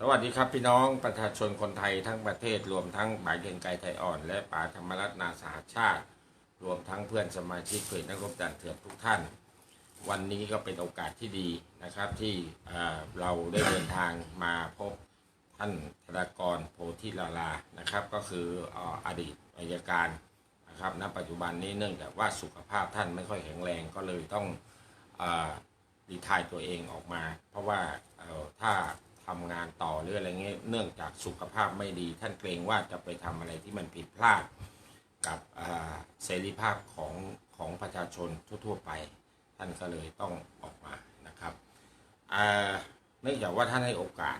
สวัสดีครับพี่น้องประชาชนคนไทยทั้งประเทศรวมทั้งป่าเกียงไกรไทยอ่อน และป่าธรรมรัตนาสหชาติ รวมทั้งเพื่อนสมาชิกเพจนักรบด่านเถื่อนทุกท่าน วันนี้ก็เป็นโอกาสที่ดีนะครับที่เราได้เดินทางมาพบท่านธนากรโพธิลาลานะครับ ก็คือออดีตอายการนะครับณปัจจุบันนี้เนื่องจากว่าสุขภาพท่านไม่ค่อยแข็งแรงก็เลยต้องดีทายตัวเองออกมา เพราะว่าถ้า ทำงานต่อหรืออะไรเงี้ยเนื่องจากสุขภาพไม่ดี ท่านเกรงว่าจะไปทำอะไรที่มันผิดพลาดกับอ่าเสรีภาพของของประชาชนทั่ว ๆ ไป ท่านก็เลยต้องออกมานะครับอ่าเนื่องจากว่าท่านให้โอกาส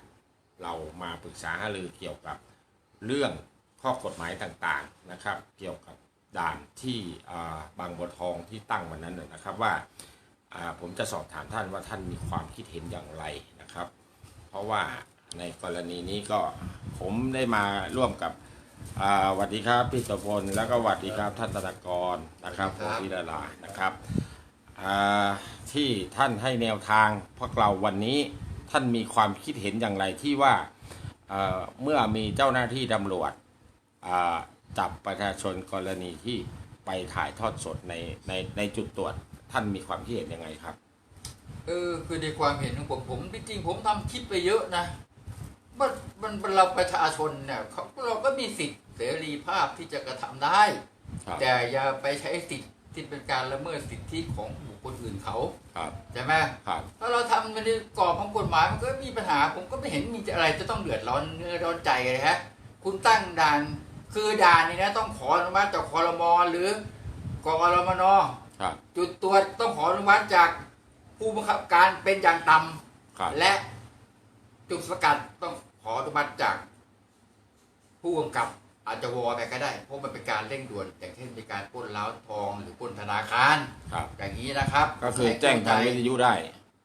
เรามาปรึกษาหารือเกี่ยวกับเรื่องข้อกฎหมายต่างๆนะครับ เกี่ยวกับด่านที่อ่าบางบัวทองที่ตั้งวันนั้นนะนะครับว่าอ่าผมจะสอบถามท่านว่าท่านมีความคิดเห็นอย่างไรนะครับ เพราะว่าในกรณีนี้ก็ผมได้มาร่วมกับอ่าสวัสดีครับพี่ตพลแล้วก็สวัสดีครับท่านตนกรนะครับครับพิดารานะครับอ่าที่ท่านให้แนวทางพวกเราวันนี้ท่านมีความคิดเห็นอย่างไรที่ว่าเอ่อเมื่อมีเจ้าหน้าที่ตำรวจอ่าจับประชาชนกรณีที่ไปถ่ายทอดสดในในในจุดตรวจท่านมีความคิดเห็นยังไงครับ เออคือในความเห็นของผมผมจริงๆผมทำคลิปไปเยอะนะมันมันมันเราประชาชนเนี่ยเขาเราก็มีสิทธิ์เสรีภาพที่จะกระทำได้ครับแต่อย่าไปใช้สิทธิ์ที่เป็นการละเมิดสิทธิของบุคคลอื่นเขาครับใช่ไหมครับถ้าเราทำในกรอบของกฎหมายมันก็มีปัญหา ผมก็ไม่เห็นมีอะไรจะต้องเดือดร้อนเนื้อร้อนใจเลยฮะ คุณตั้งด่านคือด่านนี่นะต้องขออนุมัติจากคอรมอหรือกกรมนครับจุดตรวจต้องขออนุมัติจาก ผู้บังคับการเป็นอย่างต่ำครับและจุดสกัดต้องขออนุมัติจาก ผู้กำกับอาจจะวอไปก็ได้ เพราะมันเป็นการเร่งด่วน อย่างเช่นมีการปล้นล้าวทองหรือปล้นธนาคาร ครับ อย่างนี้นะครับก็คือแจ้งทางวิทยุได้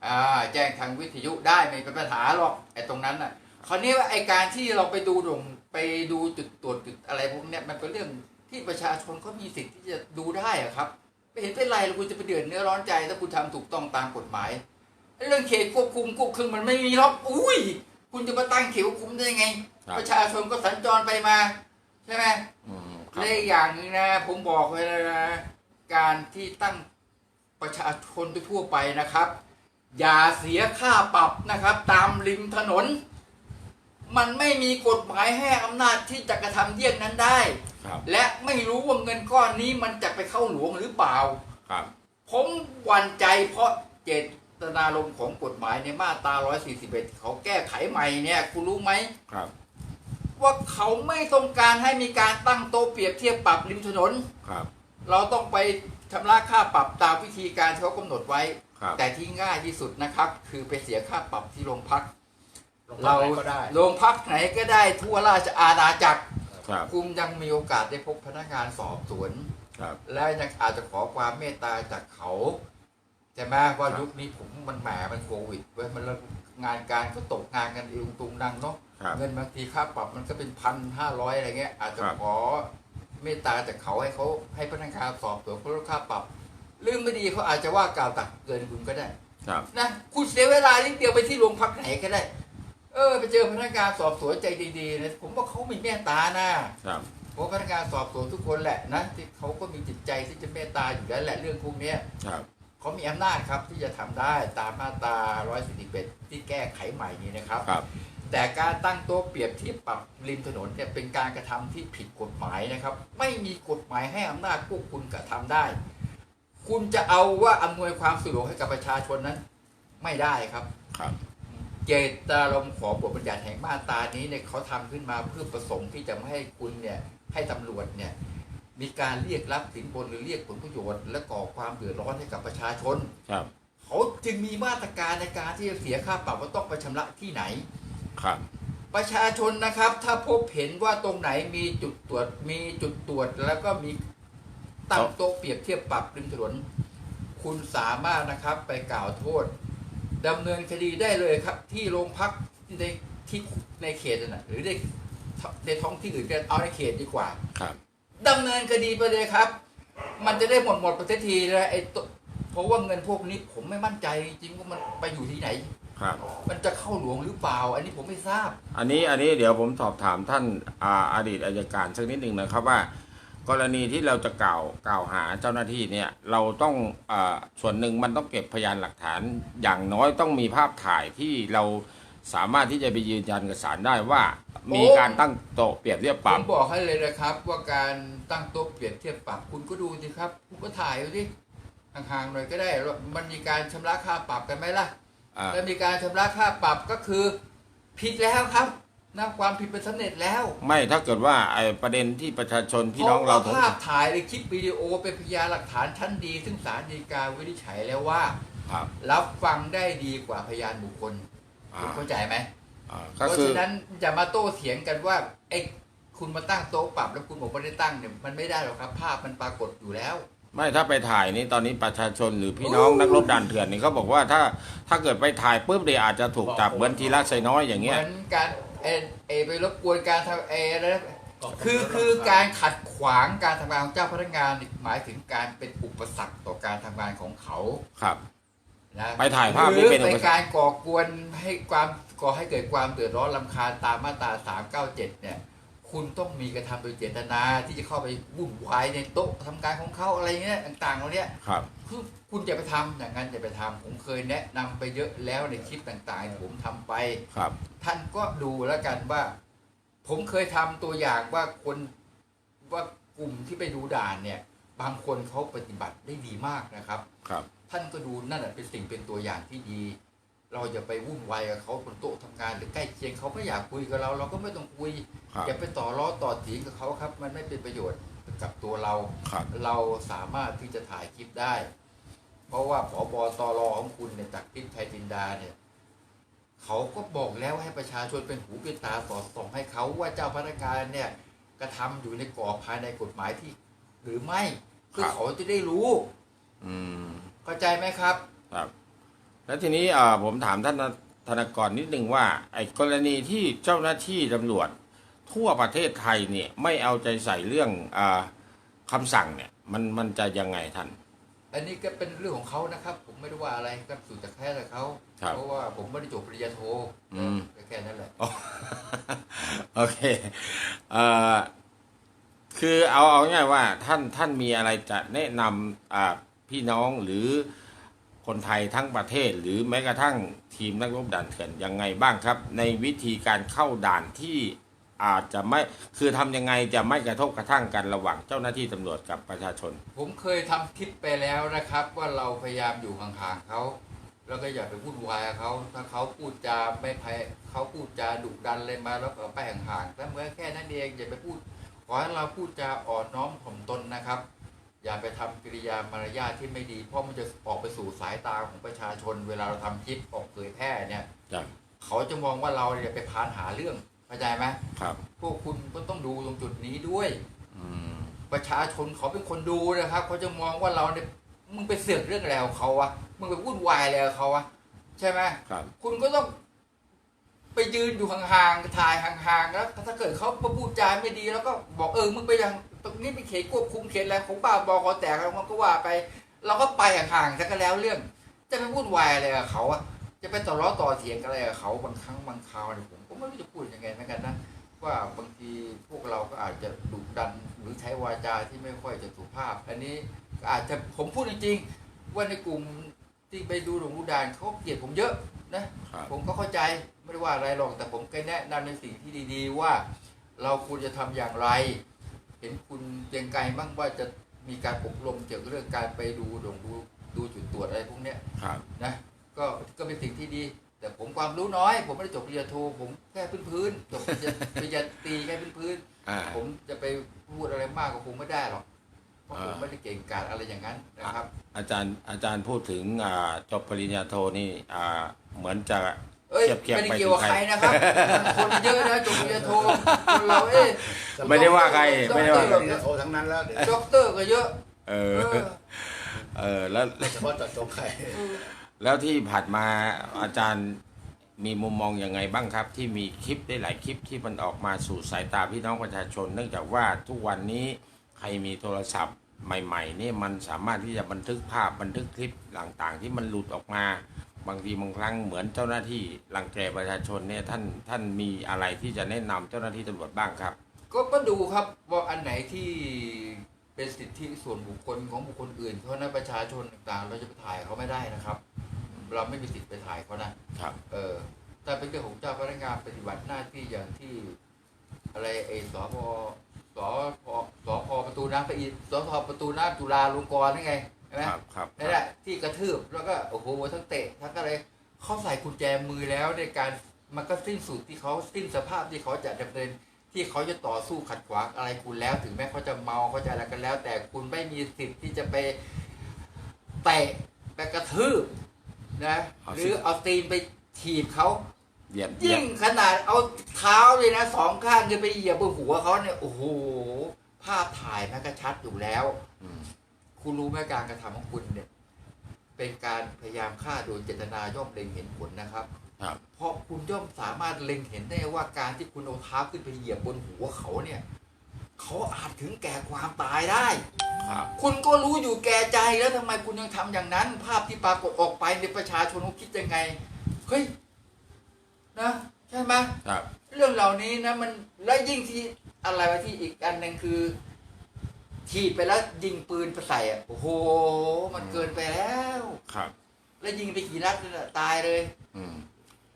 อ่าแจ้งทางวิทยุได้ไม่เป็นปัญหาหรอกไอ้ตรงนั้นน่ะคราวนี้ว่าไอ้การที่เราไปดูตรงไปดูจุดตรวจจุดอะไรพวกเนี้ยมันเป็นเรื่องที่ประชาชนเขามีสิทธิ์ที่จะดูได้อะครับ ไม่เห็นเป็นไรแล้วคุณจะไปเดือดเนื้อร้อนใจ ถ้าคุณทำถูกต้องตามกฎหมายไอ้เรื่องเขตควบคุมควบคุมมันไม่มีหรอกอุ้ย คุณจะมาตั้งเขตควบคุมได้ยังไงครับประชาชนก็สัญจรไปมาใช่ไหมอืมครัและบอีกอย่างหนึงนะ ผมบอกไว้เลยนะการที่ตั้งประชาชนทั่วไปนะครับ อย่าเสียค่าปรับนะครับ ตามริมถนน มันไม่มีกฎหมายให้อำนาจที่จะกระทำเยี่ยงนั้นได้ ครับและไม่รู้ว่าเงินก้อนนี้มันจะไปเข้าหลวงหรือเปล่า ครับผมหวั่นใจเพราะเจตนารมณ์ของกฎหมายในมาตรา 141 เขาแก้ไขใหม่เนี่ยคุณรู้ไหม ครับว่าเขาไม่ต้องการให้มีการตั้งโต๊ะเปรียบเทียบปรับริมถนน ครับเราต้องไปชำระค่าปรับตามวิธีการที่เขากำหนดไว้ ครับแต่ที่ง่ายที่สุดนะครับ คือไปเสียค่าปรับที่โรงพัก เราเราก็ได้โรงพักไหนก็ได้ทั่วราชอาณาจักรครับ คุณยังมีโอกาสได้พบพนักงานสอบสวน ครับ และยังอาจจะขอความเมตตาจากเขาใช่ไหมว่าครับยุคนี้ผมมันแหมมันโควิดเว้ยมันแล้วงานการก็ตกงานกันอีลุงตุงนังเนาะครับเงินบางทีค่าปรับมันก็เป็นพันห้าร้อยอะไรเงี้ยอาจจะครับขอเมตตาจากเขาให้เขาให้พนักงานสอบสวนเขาลดค่าปรับเรื่องไม่ดีเขาอาจจะว่ากล่าวตักเตือนคุณก็ได้ครับนะคุณเสียเวลานิดเดียวไปที่โรงพักไหนก็ได้ เออไปเจอพนักงานสอบสวนใจดีๆนะผมว่าเขามีเมตตานะครับเพราะพนักงานสอบสวนทุกคนแหละนะที่เขาก็มีจิตใจที่จะเมตตาอยู่แล้วแหละเรื่องพวกเนี้ยครับ เขามีอำนาจครับที่จะทำได้ตามมาตรา141ที่แก้ไขใหม่นี้นะครับ ครับ แต่การตั้งโต๊ะเปรียบเทียบปรับริมถนนเนี่ยเป็นการกระทำที่ผิดกฎหมายนะครับ ไม่มีกฎหมายให้อำนาจพวกคุณกระทำได้ คุณจะเอาว่าอำนวยความสะดวกให้กับประชาชนนั้น ไม่ได้ครับ ครับเจตนารมณ์ของบทบัญญัติแห่งมาตรานี้เนี่ยเขาทำขึ้นมาเพื่อประสงค์ที่จะไม่ให้คุณเนี่ยให้ตำรวจเนี่ยมีการเรียกรับสินบนหรือเรียกผลประโยชน์ และก่อความเดือดร้อนให้กับประชาชนครับเขาจึงมีมาตรการในการที่จะเสียค่าปรับว่าต้องไปชำระที่ไหนครับ ประชาชนนะครับ ถ้าพบเห็นว่าตรงไหนมีจุดตรวจมีจุดตรวจแล้วก็มีตั้งโต๊ะเปรียบเทียบปรับริมถนนคุณสามารถนะครับไปกล่าวโทษ ดำเนินคดีได้เลยครับ ที่โรงพักที่ในที่ในเขตนั่นนะหรือในในท้องที่อื่นก็เอาในเขตดีกว่าครับดำเนินคดีไปเลยครับ มันจะได้หมดหมดประเทศทีแล้วไอ้ตัวเพราะว่าเงินพวกนี้ผมไม่มั่นใจจริงๆว่ามันไปอยู่ที่ไหนคครับ มันจะเข้าหลวงหรือเปล่า อันนี้ผมไม่ทราบ อันนี้อันนี้เดี๋ยวผมสอบถามท่านอาอดีตอายการสักนิดหนึ่งนะครับว่า กรณีที่เราจะกล่าวกล่าวหาเจ้าหน้าที่เนี่ยเราต้องอาส่วนหนึ่งมันต้องเก็บพยานหลักฐาน อย่างน้อยต้องมีภาพถ่ายที่เราสามารถที่จะไปยืนยันกับศาลได้ว่า มีโอ้การตั้งโต๊ะเปรียบเทียบปผรับ มบอกให้เลยนะครับ ว่าการตั้งโต๊ะเปรียบเทียบปรับคุณก็ดูสิครับ คุณก็ถ่ายดูสิห่างๆหน่อยก็ได้ว่ามันมีการชำระค่าปรับกันไหมล่ะอ่า แล้วมีการชำระค่าปรับก็คือ ผิดแล้วครับ นะความผิดเป็นสำเร็จแล้ว ไม่ถ้าเกิดว่าไอ้ประเด็นที่ประชาชนพี่น้องพะเราว่สงภาสัพยถ่ายหรือคลิปวิดีโอเป็นพยานหลักฐานชั้นดี ซึ่งศาลฎีกาวินิจฉัยแล้วว่า ครับรับฟังได้ดีกว่าพยานบุคคลอ่าคุณเข้าใจไหมอ่าเพก็ราะคือฉะนั้นอย่ามาโต้เถียงกันว่าไอ้คุณมาตั้งโต๊ะปรับแล้วคุณบอกว่าไม่ได้ตั้งเนี่ยมันไม่ได้หรอกครับ ภาพมันปรากฏอยู่แล้ว ไม่ถ้าไปถ่ายนี่ตอนนี้ประชาชนหรือพี่น้องนักรบด่านเถื่อนนี่เขาบอกว่าถ้าถ้าเกิดไปถ่ายปุ๊บเดี๋ยวอาจจะถูกจับเหมือนทีละไซน้อยอย่างเหเงี้ยมือนการ เอเอไปรบกวนการทำเออะไรนะคือคือการขัดขวางการทำงานของเจ้าพนักงานนี่หมายถึงการเป็นอุปสรรคต่อการทำงานของเขาครับ นะไปถ่ายภาพหนี่รือเป็นอุเป็ปนสรรคการก่อกวนให้ความก่อให้เกิดความเดือดร้อนลำคาญตามมาตรา397เนี่ย คุณต้องมีกระทำโดยเจตนาที่จะเข้าไปวุ่นวายในโต๊ะทำการของเขาอะไรเงี้ยต่างๆเหล่าเนี้ยครับคือคุณจะไปทำอย่างนั้นจะไปทำผมเคยแนะนำไปเยอะแล้วในคลิปต่างๆที่ผมทำไปครับ ท่านก็ดูแล้วกันว่า ผมเคยทำตัวอย่างว่าคนว่ากลุ่มที่ไปดูด่านเนี่ย บางคนเขาปฏิบัติได้ดีมากนะครับ ครับ ท่านก็ดูนั่นแหะเป็นสิ่งเป็นตัวอย่างที่ดี เราอย่าไปวุ่นวายกับเขาบนโต๊ะทำงานหรือใกล้เคียงเขาไม่อยากคุยกับเรา เราก็ไม่ต้องคุยครับอย่าไปต่อล้อต่อถีงกับเขาครับ มันไม่เป็นประโยชน์กับตัวเรา ครับเราสามารถที่จะถ่ายคลิปได้ เพราะว่าผอบอตรของคุณเนี่ยจากคลิปไทยจินดาเนี่ยเขาก็บอกแล้วให้ประชาชนเป็นหูเป็นตาสอดส่องให้เขาว่าเจ้าพนักงานเนี่ยกระทำอยู่ในกรอบภายในกฎหมายที่ หรือไม่เพื่อเขาจะได้รู้ อืมเข้าใจไหมครับ ครับ แล้วทีนี้อ่าผมถามท่านธนากรนิดนึงว่า ไอ้กรณีที่เจ้าหน้าที่ตำรวจทั่วประเทศไทยเนี่ยไม่เอาใจใส่เรื่องอาคำสั่งเนี่ยมันมันจะยังไงท่าน อันนี้ก็เป็นเรื่องของเขานะครับ ผมไม่ได้ว่าอะไรก็สุดแต่แค่แต่เขาครับเพราะว่าผมไม่ได้จบปริญญาโทอืมก็แค่นั้นแหละโอเคเอ่อคือเอาเอาง่ายๆว่าท่านท่านมีอะไรจะแนะนำอ่าพี่น้องหรือ คนไทยทั้งประเทศ หรือแม้กระทั่งทีมนักรบด่านเถื่อนยังไงบ้างครับ ในวิธีการเข้าด่านที่อาจจะไม่คือทำยังไงจะไม่กระทบกระทั่งกันระหว่างเจ้าหน้าที่ตำรวจกับประชาชน ผมเคยทำคลิปไปแล้วนะครับ ว่าเราพยายามอยู่ห่างๆเขาแล้วก็อย่าไปวุ่นวายเขาถ้าเขาพูดจาไม่ไพเขาพูดจาดุดันเลยมาแล้วก็ไปห่างๆแต่เมื่อแค่นั้นเองอย่าไปพูดขอให้เราพูดจาอ่อนน้อมถ่อมตนนะครับ อย่าไปทำกิริยามารยาทที่ไม่ดี เพราะมันจะออกไปสู่สายตาของประชาชน เวลาเราทำคลิปออกเผยแพร่เนี่ยครับเขาจะมองว่าเราเนี่ยไปพานหาเรื่องเข้าใจไหมครับ พวกคุณก็ต้องดูตรงจุดนี้ด้วยอืมประชาชนเขาเป็นคนดูนะครับเขาจะมองว่าเราเนี่ยมึงไปเสือกเรื่องอะไรของเขาวะมึงไปวุ่นวายอะไรกับเขาวะใช่ไหมครับ คุณก็ต้องไปยืนอยู่ห่างๆถ่ายห่างๆแล้วถ้าเกิดเขามาพูดจาไม่ดีแล้วก็บอกเออมึงไปยัง ตรงนี้เป็นเขตควบคุมเขตอะไรของบ้าบอคอแตกอะไรมันก็ว่าไป เราก็ไปห่างๆซะก็แล้วเรื่อง จะไปวุ่นวายอะไรกับเขาอะจะไปต่อล้อต่อเถียงอะไรกับเขาบางครั้งบางคราวเนี่ยผมก็ไม่รู้จะพูดยังไงเหมือนกันนะว่าบางทีพวกเราก็อาจจะดุดันหรือใช้วาจาที่ไม่ค่อยจะสุภาพ อันนี้ก็อาจจะผมพูดจริงๆว่าในกลุ่มที่ไปดูหลวงดูดานเขาเกลียดผมเยอะนะครับผมก็เข้าใจไม่ได้ว่าอะไรหรอกแต่ผมก็แนะนำในสิ่งที่ดี ๆ ว่า เราควรจะทำอย่างไร เห็นคุณเกรียงไกรบ้างว่าจะมีการอบรมเกี่ยวกับเรื่องการไปดูหลวงดูดูจุดตรวจอะไรพวกเนี้ยครับนะก็ก็เป็นสิ่งที่ดี แต่ผมความรู้น้อย ผมไม่ได้จบปริญญาโทผมแค่พื้นๆจบปริญญาปริญญาตรีแค่พื้นอ่าๆผมจะไปพูดอะไรมากก็คงไม่ได้หรอกเพราะผมอ่าไม่ได้เก่งกาจอะไรอย่างนั้นนะครับ อาจารย์อาจารย์พูดถึงอ่าจบปริญญาโทนี่อ่าเหมือนจะ เอ้ยเทียบๆไม่ได้ไปเกี่ยวกับถึงใคใครรนะครับคนเยอะนะจบปริญญาโทคนเราเอ้ยไม่ได้ว่าใครไม่ได้ว่าปริญญาโททั้งนั้นแล้วเดี๋ยวด็อกเตอร์ก็เยอะ เอเอออเออแล้วเฉพาะเจาะจงใครแล้วที่ผ่านมาอาจารย์มีมุมมองยังไงบ้างครับ ที่มีคลิปได้หลายคลิปที่มันออกมาสู่สายตาพี่น้องประชาชน เนื่องจากว่าทุกวันนี้ใครมีโทรศัพท์ใหม่ๆนี่มันสามารถที่จะบันทึกภาพบันทึกคลิปต่างๆ ที่มันหลุดออกมา บางทีบางครั้งเหมือนเจ้าหน้าที่รังแกประชาชนเนี่ยท่านท่านมีอะไรที่จะแนะนำเจ้าหน้าที่ตำรวจบ้างครับ ก็ก็ดูครับว่าอันไหนที่เป็นสิทธิส่วนบุคคลของบุคคลอื่น เพราะนั้นประชาชนต่างๆเราจะไปถ่ายเขาไม่ได้นะครับ เราไม่มีสิทธิ์ไปถ่ายเขานะครับ เออถ้าเป็นเรื่องของเจ้าพนักงานปฏิบัติหน้าที่อย่างที่อะไรไอ้สพสพสพประตูน้ำพระอินทร์สพประตูน้ำจุฬาลงกรณ์นี่ไงใช่ไหมครับครับนั่นแหละที่กระทืบแล้วก็โอ้โหทั้งเตะทั้งอะไรเขาใส่กุญแจมือแล้วในการมันก็สิ้นสุดที่เขาสิ้นสภาพที่เขาจะดำเนินที่เขาจะต่อสู้ขัดขวางอะไรคุณแล้ว ถึงแม้เขาจะเมาเขาจะอะไรกันแล้ว แต่คุณไม่มีสิทธิ์ที่จะไปเตะไปกระทืบนะหรือเอาตีนไปถีบเขาเหยียบเหยียยิ่บงขนาดเอาเท้าเลยนะสองข้างจะไปเหยียบบนหัวเขาเนี่ยโอ้โหภาพถ่ายมันก็ชัดอยู่แล้วอืม คุณรู้ไหมการกระทำของคุณเนี่ย เป็นการพยายามฆ่าโดยเจตนาย่อมเล็งเห็นผลนะครับครับ เพราะคุณย่อมสามารถเล็งเห็นได้ว่าการที่คุณเอาเท้าขึ้นไปเหยียบบนหัวเขาเนี่ย เขาอาจถึงแก่ความตายได้ครับคุณก็รู้อยู่แก่ใจแล้วทำไมคุณยังทำอย่างนั้น ภาพที่ปรากฏออกไปในประชาชนเขาคิดยังไงเฮ้ยนะใช่ไหมครับเรื่องเหล่านี้นะมันและยิ่งที่อะไรวะที่อีกอันหนึ่งคือ ถีบไปแล้วยิงปืนไปใส่อะโอ้โห มันเกินไปแล้ว ครับ แล้วยิงไปกี่นัดนั่นน่ะตายเลย อืม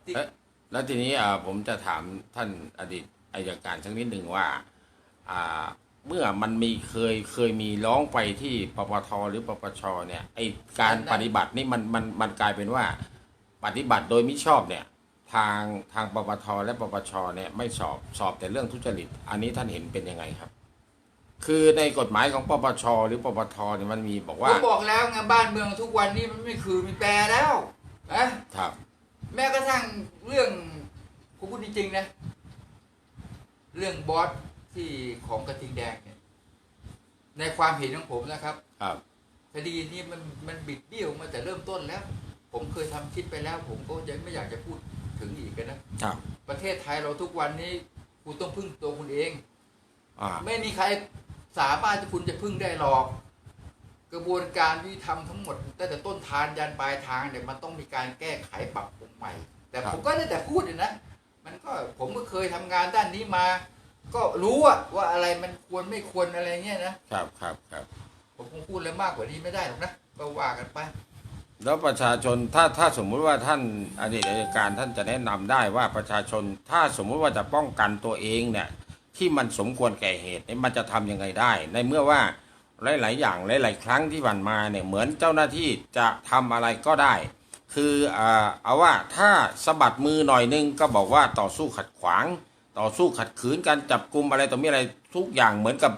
ที่เอ๊ะแล้วทีนี้อ่าผมจะถามท่านอดีตอายการสักนิดหนึ่งว่า อ่า เมื่อมันมีเคยเคยมีร้องไปที่ปปทหรือปปชเนี่ยไอการปฏิบัตินี่มันมันมันกลายเป็นว่า ปฏิบัติโดยมิชอบเนี่ย ทางทางปปทและปปชเนี่ยไม่สอบสอบแต่เรื่องทุจริต อันนี้ท่านเห็นเป็นยังไงครับ คือในกฎหมายของปปชหรือปปทเนี่ยมันมีบอกผว่ามบอกแล้วไงบ้านเมืองทุกวันนี้มันไม่คือมีแปรแล้วนะครับ แม้กระทั่งเรื่องผมพูดจริงๆนะ เรื่องบอสที่ของกระทิงแดงเนี่ยในความเห็นของผมนะครับ ครับคดีนี้มันมันบิดเบี้ยวมาแต่เริ่มต้นแล้ว ผมเคยทำคลิปไปแล้ว ผมก็ยังไม่อยากจะพูดถึงอีกนะครับ ประเทศไทยเราทุกวันนี้คุณต้องพึ่งตัวคุณเองอ่าไม่มีใคร สามารถที่คุณจะพึ่งได้หรอก กระบวนการยุติธรรมทั้งหมดตั้งแต่ต้นทางยันปลายทางเนี่ยมันต้องมีการแก้ไขปรับปรุงใหม่ แต่ครับผมก็ได้แต่พูดเลยนะ มันก็ผมก็เคยทำงานด้านนี้มา ก็รู้อะว่าอะไรมันควรไม่ควรอะไรเงี้ยนะครับครับครับผมคงพูดอะไรมากกว่านี้ไม่ได้หรอกนะก็ว่ากันไปแล้วประชาชนถ้าถ้าสมมุติว่าท่านอดีตอัยการท่านจะแนะนำได้ว่าประชาชนถ้าสมมุติว่าจะป้องกันตัวเองเนี่ย ที่มันสมควรแก่เหตุเนี่ยมันจะทำยังไงได้ ในเมื่อว่าหลาย ๆ อย่างหลาย ๆ ครั้งที่ผ่านมาเนี่ยเหมือนเจ้าหน้าที่จะทำอะไรก็ได้ คืออ่าเอาว่าถ้าสะบัดมือหน่อยนึงก็บอกว่าต่อสู้ขัดขวาง ต่อสู้ขัดขืนการจับกลุ่มอะไรต่อมีอะไรทุกอย่างเหมือนกับ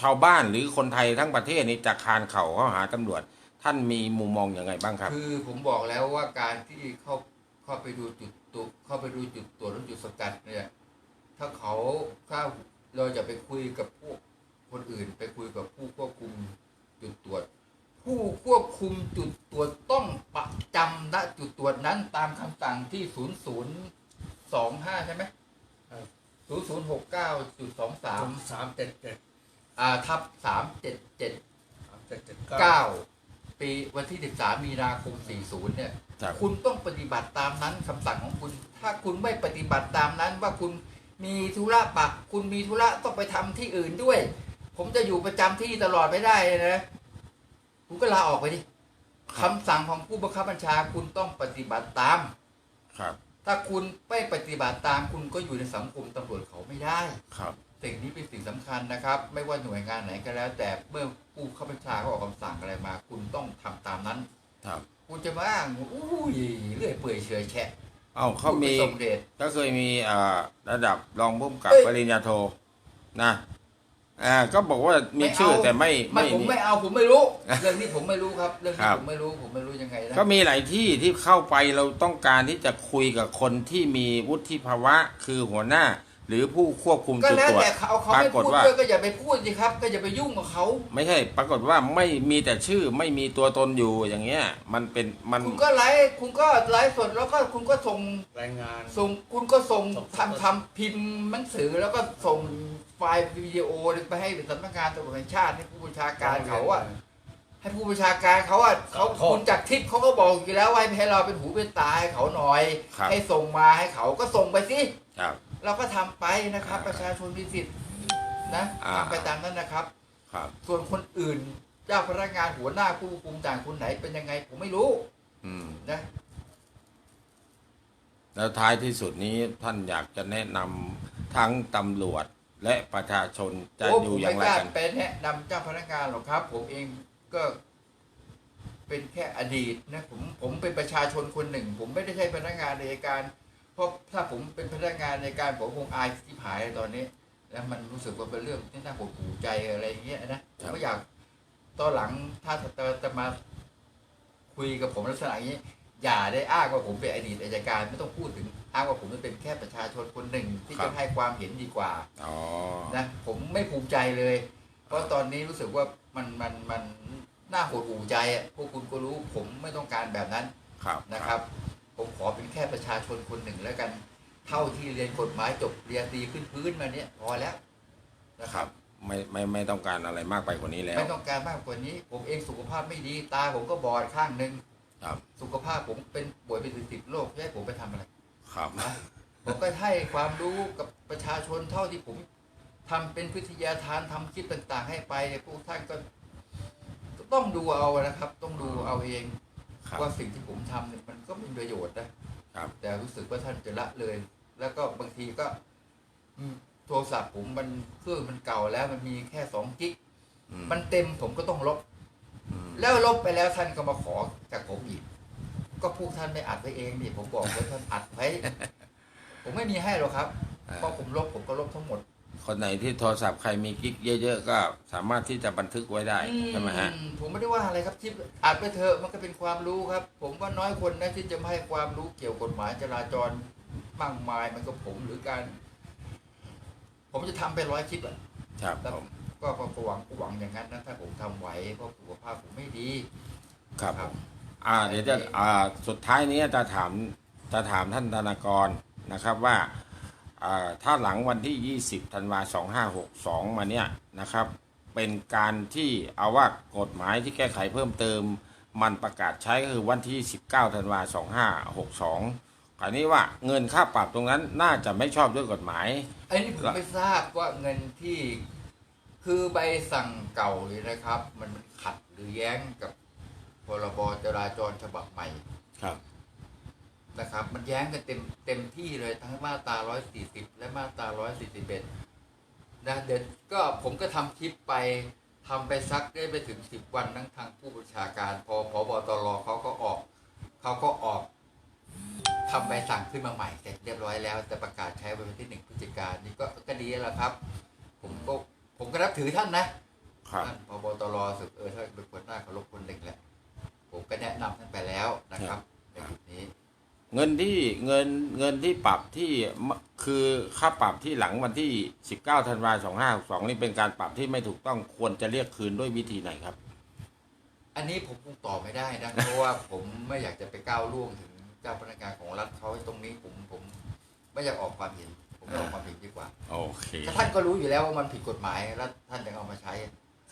ชาวบ้านหรือคนไทยทั้งประเทศนี่จะคานเข่าเข้าหาตำรวจ ท่านมีมุมมองอย่างไงบ้างครับ คือผมบอกแล้วว่าการที่เข้าเข้าไปดูจุดตุเข้าไปดูจุดตรวจและจุดสกัดเนี่ย ถ้าเขาถ้าเราจะไปคุยกับพวกคนอื่น ไปคุยกับผู้ควบคุมจุดตรวจ ผู้ควบคุมจุดตรวจต้องประจำณจุดตรวจนั้นตามคำสั่งที่ศูนย์ศูนย์สองห้าใช่ไหมศูนย์ศูนย์หกเก้าจุดสองสามสามเจ็ดเจ็ดอ่าทับสามเจ็ดเจ็ดสามเจ็ดเจ็ดเก้าปีวันที่ 13 มีนาคม 40 เนี่ย ครับ คุณต้องปฏิบัติตามนั้นคำสั่งของคุณ ถ้าคุณไม่ปฏิบัติตามนั้นว่าคุณ มีธุระปัก คุณมีธุระต้องไปทำที่อื่นด้วย ผมจะอยู่ประจำที่ตลอดไม่ได้เลยนะคุณก็ลาออกไปดิคำสั่งของผู้บังคับบัญชาคุณต้องปฏิบัติตาม ครับ ถ้าคุณไม่ปฏิบัติตามคุณก็อยู่ในสังคมตำรวจเขาไม่ได้ครับสิ่งนี้เป็นสิ่งสำคัญนะครับ ไม่ว่าหน่วยงานไหนก็แล้ว แต่เมื่อผู้ข้าบัญชาเขาออกคำสั่งอะไรมา คุณต้องทำตามนั้น ครับ คุณจะมาอ้างอุ้ยเรื่อยเปื่อยเฉอยแฉะ เอ้าเขามีพูดไปส่งเดชก็เคยมีอ่าระดับรองผู้กำกับเอ้ย ปริญญาโทนะอ่าก็บอกว่ามีชื่อแต่ไม่ไม่ไม่ผมนี่ ไม่เอาผมไม่รู้ เรื่องนี้ผมไม่รู้ครับเรื่องคนี้รับ ผมไม่รู้ผมไม่รู้ยังไงนะ ก็มีหลายที่ที่เข้าไปเราต้องการที่จะคุยกับคนที่มีวุฒิภาวะคือหัวหน้า หรือผู้ควบคุมก็จุดแล้วตรวจแต่เขาเขาปราไม่กฏพูดว่า ด้วยก็อย่าไปพูดสิครับ ก็อย่าไปยุ่งกับเขาไม่ใช่ ปรากฏว่าไม่มีแต่ชื่อไม่มีตัวตนอยู่อย่างเงี้ย มันเป็นมันคุณก็ไลฟ์คุณก็ไลฟ์สดแล้วก็คุณก็ส่งรายงาน ส่งคุณก็ส่งส่ง ทำทำพิมพ์หนังสือแล้วก็ส่งไฟล์วิดีโอไปให้สำนักงานตำรวจแห่งชาติให้ผู้บัญชาการเขาอะ ให้ผู้ประชาการเขาอะเขาขอโทษ คุณจักรทิพย์เขาก็บอกอยู่แล้วว่าให้เราเป็นหูเป็นตาให้เขาหน่อย ครับให้ส่งมาให้เขาก็ส่งไปสิครับ เราก็ทำไปนะครับ ประชาชนมีสิทธิ์นะอ่า ทำไปตามนั้นนะครับ ครับ ส่วนคนอื่นเจ้าพนักงานหัวหน้าผู้ควบคุมต่างคนไหนเป็นยังไงผมไม่รู้อืม นะ แล้วท้ายที่สุดนี้ท่านอยากจะแนะนำทั้งตำรวจและประชาชนจะโอ้อผยู่มอย่าไม่งไรกล้ากันไปแนะนำเจ้าพนักงานหรอกครับ ผมเองก็เป็นแค่อดีตนะผมผมเป็นประชาชนคนหนึ่ง ผมไม่ได้ใช่พนักงานในการ เพราะถ้าผมเป็นพนักงานในการผมคงอายที่ผายเลยตอนนี้ แล้วมันรู้สึกว่าเป็นเรื่องที่น่าหดหูใจอะไรอย่างเงี้ยนะผมก็อยากตอนหลังถ้าจะจะมาคุยกับผมลักษณะอย่างนี้ อย่าได้อ้างว่าผมเป็นอดีตอายการไม่ต้องพูดถึงอ้างว่าผมเป็นแค่ประชาชนคนหนึ่งที่ครัจะบให้ความเห็นดีกว่าอ๋อนะผมไม่ภูมิใจเลย เพราะตอนนี้รู้สึกว่ามันมันมันน่าหดหูใจอะพวกคุณก็รู้ผมไม่ต้องการแบบนั้นครับนะครับ ผมขอเป็นแค่ประชาชนคนหนึ่งแล้วกัน เท่าที่เรียนกฎหมายจบเรียนดีขึ้นพื้นมาเนี้ยพอแล้วนะคครัรับบไม่ไม่ไม่ต้องการอะไรมากไปกว่านี้แล้ว ไม่ต้องการมากกว่านี้ ผมเองสุขภาพไม่ดีตาผมก็บอดข้างหนึ่งครับ สุขภาพผมเป็นป่วยเป็นสิบๆโรคจะให้ผมไปทำอะไร ครับ ผมก็ให้ความรู้กับประชาชนเท่าที่ผมทำเป็นวิทยาทานทำคลิปต่าง ๆ ให้ไปเนี่ยพวกท่านก็ก็ต้องดูเอานะครับ ต้องดูเอาเองครับ ว่าสิ่งที่ผมทำเนี่ยมันก็มีประโยชน์นะครับ แต่รู้สึกว่าท่านจะละเลย แล้วก็บางทีก็อืมโทรศัพท์ผมมันเครื่องมันเก่าแล้วมันมีแค่สองกิก อืมันเต็มผมก็ต้องลบ อืมแล้วลบไปแล้วท่านก็มาขอจากผมอีก ก็พวกท่านไม่อัดไว้เองนี่ผมบอกว่าท่านอัดไว้ ผมไม่มีให้หรอกครับอ่าเพราะผมลบผมก็ลบทั้งหมด คนไหนที่โทรศัพท์ใครมีกิ๊กเยอะ ๆ ก็สามารถที่จะบันทึกไว้ได้ใช่ไหมฮะอืมผมไม่ได้ว่าอะไรครับคลิปอัดไปเถอะมันก็เป็นความรู้ครับ ผมว่าน้อยคนนะที่จะไม่ให้ความรู้เกี่ยวกับกฎหมายจราจรมากมายมันก็ผมหรือการ ผมจะทำไปร้อยคลิปอะครับผมก็ก็หวังหวังอย่างนั้นนะถ้าผมทำไหวเพราะสุขภาพผมไม่ดี ครับคผรับมอ่าเดี๋ยวจะอ่าสุดท้ายนี้จะถามจะถามท่านธนากรนะครับว่าอ่า ถ้าหลังวันที่ 20ธันวา2562 มาเนี่ยนะครับ เป็นการที่เอาว่ากฎหมายที่แก้ไขเพิ่มเติม มันประกาศใช้ก็คือวันที่ 19ธันวา2562คราวนี้ว่าเงินค่าปรับตรงนั้นน่าจะไม่ชอบด้วยกฎหมายไอ้นี่ผมไม่ทราบว่าเงินที่คือใบสั่งเก่าเลยนะครับ มันขัดหรือแย้งกับพรบจราจรฉบับใหม่ครับ นะครับ มันแย้งกันเต็มเต็มที่เลยทั้งมาตรา 140 และมาตรา 141 นะเดี๋ยวก็ผมก็ทำคลิปไปทำไปสักได้ไปถึง 10 วันทั้งทางผู้บัญชาการ พอพบตรเขาก็ออกเขาก็ออกทำใบสั่งขึ้นมาใหม่เสร็จเรียบร้อยแล้ว แต่ประกาศใช้วันที่หนึ่งพฤศจิกายนนี่ก็ก็ดีแล้วครับ ผมก็ผมก็นับถือท่านนะครับท่านพบตรสึกเออท่านเป็นคนหน้าเคารพคนหนึ่งแหละผมก็แนะนำท่านไปแล้วนะครับในจุดนี้ เงินที่เงินเงินที่ปรับที่มคือค่าปรับที่หลังวันที่ 19ธันวาคม2562นี่เป็นการปรับที่ไม่ถูกต้องควรจะเรียกคืนด้วยวิธีไหนครับ อันนี้ผมคงตอบไม่ได้นะ เพราะว่าผมไม่อยากจะไปก้าวล่วงถึงเจ้าพนักงานของรัฐเขาตรงนี้ผมผมไม่อยากออกความเห็น ผมไม่ออกความเห็นดีกว่าโอเคถ้าท่านก็รู้อยู่แล้วว่ามันผิดกฎหมายแล้วท่านยังเอามาใช้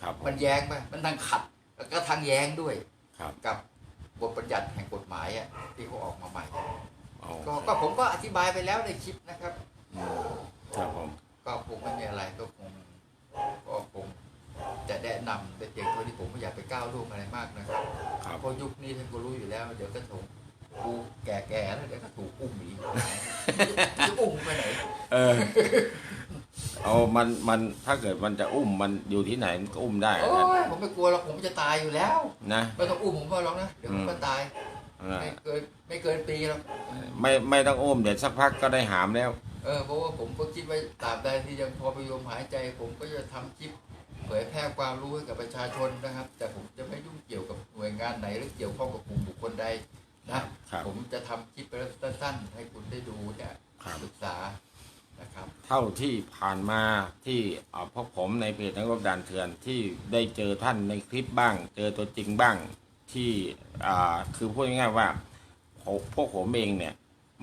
ครับผมันแย้งไหมมันทั้งขัด แล้วก็ทั้งแย้งด้วยครับกับ บทบัญญัติแห่งกฎหมายอะที่เขาออกมาใหม่โอก็เคก็ผมก็อธิบายไปแล้วในคลิปนะครับอืมครับผมก็คงไม่มีอะไรก็คงก็คงจะแนะนำแต่เพียงเท่าที่ผมไม่อยากไปก้าวล่วงอะไรมากนะครับครับเพราะยุคนี้ท่านก็รู้อยู่แล้ว เดี๋ยวก็ถูกกูแก่ๆแล้วเดี๋ยวก็ถูกอุ้มอีกจะอุ้มไปไหน เออเอามันมันถ้าเกิดมันจะอุ้มมันอยู่ที่ไหนมันก็อุ้มได้โอ้นะยผมไม่กลัวหรอกผมจะตายอยู่แล้ว นะไม่ต้องอุ้มผมก็หรอกนะ เดี๋ยวผมก็ตายเออไม่เกินไม่เกินปีหรอก ไม่ไม่ต้องอุ้มเดี๋ยวสักพักก็ได้หามแล้ว เออเพราะว่าผมก็คิดไว้ตราบใดที่ยังพอประโยมหายใจ ผมก็จะทำคลิปเผยแพร่ความรู้ให้กับประชาชนนะครับ แต่ผมจะไม่ยุ่งเกี่ยวกับหน่วยงานไหนหรือเกี่ยวข้องกับกลุ่มบุคคลใดนะครับผมจะทำคลิปไปสั้นๆให้คุณได้ดูเนี่ยครับ ศึกษา นะครับเท่าที่ผ่านมาที่พวกผมในเพจนักรบด่านเถื่อนที่ได้เจอท่านในคลิปบ้าง เจอตัวจริงบ้างที่คือพูดง่ายๆว่าพวกผมเองเนี่ย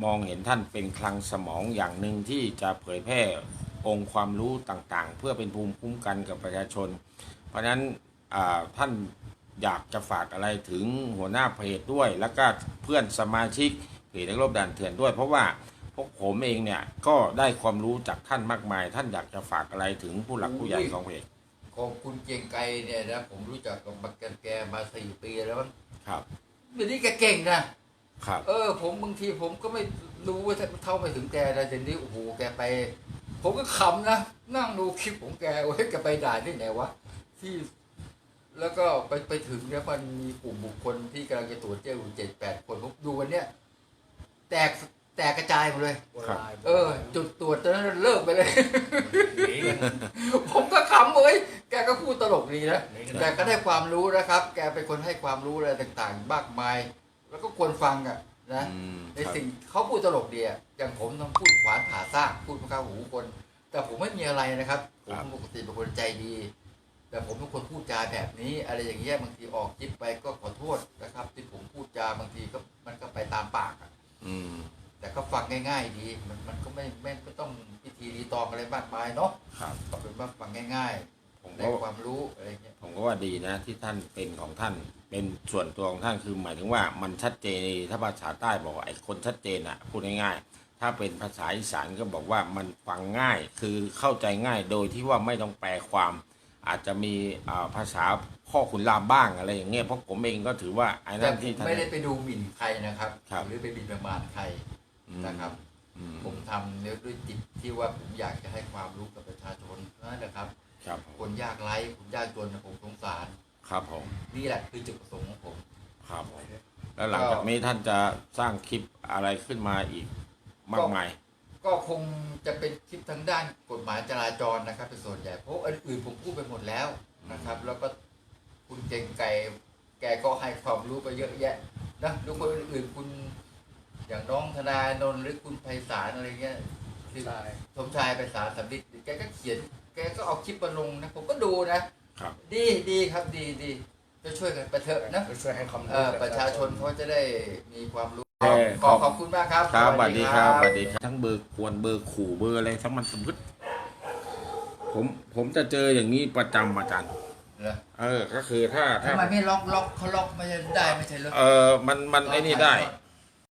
มองเห็นท่านเป็นคลังสมองอย่างหนึ่งที่จะเผยแพร่องค์ความรู้ต่างๆ เพื่อเป็นภูมิคุ้มกันกับประชาชน เพราะนั้นท่านอยากจะฝากอะไรถึงหัวหน้าเพจด้วย แล้วก็เพื่อนสมาชิกเพจนักรบด่านเถื่อนด้วย เพราะว่า พวกผมเองเนี่ยก็ได้ความรู้จากท่านมากมาย ท่านอยากจะฝากอะไรถึงผู้หลักผู้ใหญ่ของเพจของคุณเกรียงไกรเนี่ยนะผมรู้จักกับบักกันแกมาสี่ปีแล้วมั้งครับเดี๋ยวนี้แกเก่งนะครับ เออ ผมบางทีผมก็ไม่รู้ว่าเท่าไปถึงแกนะเดี๋ยวนี้โอ้โหแกไป ผมก็ขำนะนั่งดูคลิปของแกโอ้ยแกไปด่านที่ไหนวะที่แล้วก็ไปไปถึงเนี่ยมันมีกลุ่มบุคคลที่กำลังจะตรวจเจ้าอยู่เจ็ดแปดคนผมดูวันเนี้ยแตก แตกกระจายหมดเลย ครับ เออ จุดตรวจตอนนั้นเลิกไปเลย หนีกันผมก็ขำเว้ยแกก็พูดตลกดีนะ หนีกันแกก็ได้ความรู้นะครับ แกเป็นคนให้ความรู้อะไรต่างๆ มากมาย แล้วก็ควรฟังอะนะ อืมในครับ สิ่งเขาพูดตลกดีอะอย่างผมต้องพูดขวานผ่าซากพูดเข้าหูคน แต่ผมไม่มีอะไรนะครับผมปกติเป็นคนใจดี แต่ผมเป็นคนพูดจาแบบนี้ อะไรอย่างเงี้ยบางทีออกคลิปไปก็ขอโทษนะครับ ที่ผมพูดจาบางทีก็มันก็ไปตามปากอะ อืม แต่ก็ฟังง่าย ๆ ดี มันมันก็ไม่ไม่ไม่ต้องพิธีรีตองอะไรมากมายเนาะครับก็เป็นว่าฟังง่ายผมๆได้ก็ความรู้อะไรเงี้ยผมก็ว่าดีนะที่ท่านเป็นของท่าน เป็นส่วนตัวของท่านคือหมายถึงว่ามันชัดเจนถ้าภาษาใต้บอกว่าไอ้คนชัดเจนอะพูดง่ายๆถ้าเป็นภาษาอีสานก็บอกว่ามันฟังง่ายคือเข้าใจง่ายโดยที่ว่าไม่ต้องแปลความ อาจจะมีอ่าภาษาพ่อขุนรามบ้างอะไรอย่างเงี้ยเพราะผมเองก็ถือว่าไอ้แต่นั่นผที่มท่านไม่ได้ไปดูหมิ่นใครนะครับ ครับ หรือไปบินประมาทใครอืม นะครับอืมผมทำเนื้อด้วยจิตที่ว่าผมอยากจะให้ความรู้กับประชาชนนั่นแหละครับ ครับผมคนยากไร้คนยากจนนะผมสงสาร ครับผมนี่แหละคือจุดประสงค์ของผม ครับผมแล้วหลังจากนี้ท่านจะสร้างคลิปอะไรขึ้นมาอีกมากมาย ก็คงจะเป็นคลิปทางด้านกฎหมายจราจรนะครับ เป็นส่วนใหญ่เพราะอันอื่นผมพูดไปหมดแล้วนะครับ แล้วก็คุณเก่งไก่แกก็ให้ความรู้ไปเยอะแยะนะหรือคนอื่นๆคุณ อย่างน้องธนานนท์หรือคุณไพศาลอะไรเงี้ยที่ใช่ สมชายไพศาลสำลิดแกก็เขียน แกก็เอาคลิปมาลงนะ ผมก็ดูนะ ครับ ดีดีครับดีดีจะช่วยกันไปเถอะนะก็ช่วยให้ความรู้เอ่อประชาชนเขาจะได้มีความรู้เอ่อขอขอบคุณมากครับ ครับสวัสดีครับสวัสดีครับ ทั้งเบอร์ควรเบอร์ขู่เบอร์อะไรทั้งมันสมมติผม ผมจะเจออย่างนี้ประจำอาจารย์ เหรอเออ ก็คือถ้าถ้า ทำไมไม่ล็อกล็อกเขาล็อกไม่ได้ไม่ใช่เหรอ เออมัน มันไอ้นี่ได้ถ